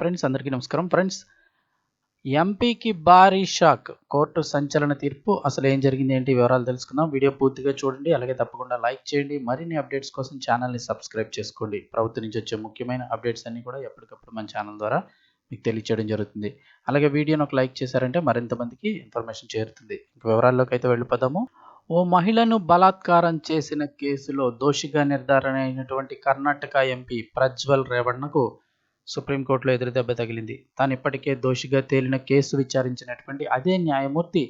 Friends అందరికీ నమస్కారం. Friends ఎంపీకి భారీ షాక్ కోర్టు సంచలన తీర్పు. అసలు ఏం జరిగింది ఏంటి వివరాలు తెలుసుకుందాం. వీడియో పూర్తిగా చూడండి. అలాగే తప్పకుండా లైక్ చేయండి. మరిన్ని అప్డేట్స్ కోసం ఛానల్ని సబ్స్క్రైబ్ చేసుకోండి. ప్రభుత్వం నుంచి వచ్చే ముఖ్యమైన అప్డేట్స్ అన్నీ కూడా ఎప్పటికప్పుడు మన ఛానల్ ద్వారా మీకు తెలియచేయడం జరుగుతుంది. అలాగే వీడియోని ఒక లైక్ చేశారంటే మరింత మందికి ఇన్ఫర్మేషన్ చేరుతుంది. ఇంక వివరాల్లోకి అయితే వెళ్ళిపోదాము. ఓ మహిళను బలాత్కారం చేసిన కేసులో దోషిగా నిర్ధారణ అయినటువంటి కర్ణాటక ఎంపీ ప్రజ్వల్ రేవణ్ణకు సుప్రీంకోర్టులో ఎదురుదెబ్బ తగిలింది. తాను ఇప్పటికే దోషిగా తేలిన కేసు విచారించినటువంటి అదే న్యాయమూర్తి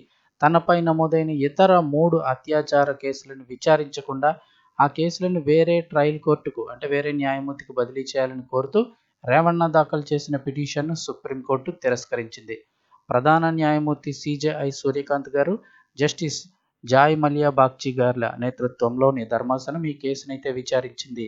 తనపై నమోదైన ఇతర మూడు అత్యాచార కేసులను విచారించకుండా ఆ కేసులను వేరే ట్రయల్ కోర్టుకు అంటే వేరే న్యాయమూర్తికి బదిలీ చేయాలని కోరుతూ రేవణ్ణ దాఖలు చేసిన పిటిషన్ను సుప్రీంకోర్టు తిరస్కరించింది. ప్రధాన న్యాయమూర్తి సిజేఐ సూర్యకాంత్ గారు జస్టిస్ జాయ్ మలియా బాగ్చి గార్ల నేతృత్వంలోని ధర్మాసనం ఈ కేసునైతే విచారించింది.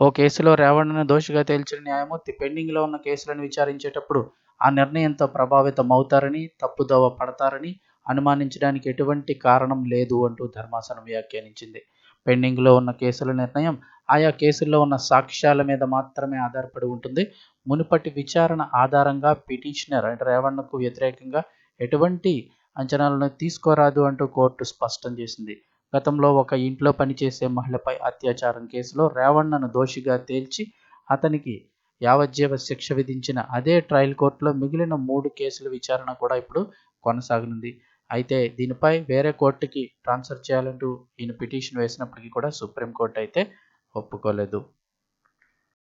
ఓ కేసులో రేవణ్ణను దోషిగా తేల్చిన న్యాయమూర్తి పెండింగ్లో ఉన్న కేసులను విచారించేటప్పుడు ఆ నిర్ణయంతో ప్రభావితం అవుతారని తప్పుదోవ పడతారని అనుమానించడానికి ఎటువంటి కారణం లేదు అంటూ ధర్మాసనం వ్యాఖ్యానించింది. పెండింగ్లో ఉన్న కేసుల నిర్ణయం ఆయా కేసుల్లో ఉన్న సాక్ష్యాల మీద మాత్రమే ఆధారపడి ఉంటుంది. మునుపటి విచారణ ఆధారంగా పిటిషనర్ అంటే రేవణ్ణకు వ్యతిరేకంగా ఎటువంటి అంచనాలను తీసుకోరాదు అంటూ కోర్టు స్పష్టం చేసింది. గతంలో ఒక ఇంట్లో పనిచేసే మహిళపై అత్యాచారం కేసులో రేవణ్ణను దోషిగా తేల్చి అతనికి యావజ్జీవ శిక్ష విధించిన అదే ట్రయల్ కోర్టులో మిగిలిన మూడు కేసుల విచారణ కూడా ఇప్పుడు కొనసాగనుంది. అయితే దీనిపై వేరే కోర్టుకి ట్రాన్స్ఫర్ చేయాలంటూ ఈయన పిటిషన్ వేసినప్పటికీ కూడా సుప్రీంకోర్టు అయితే ఒప్పుకోలేదు.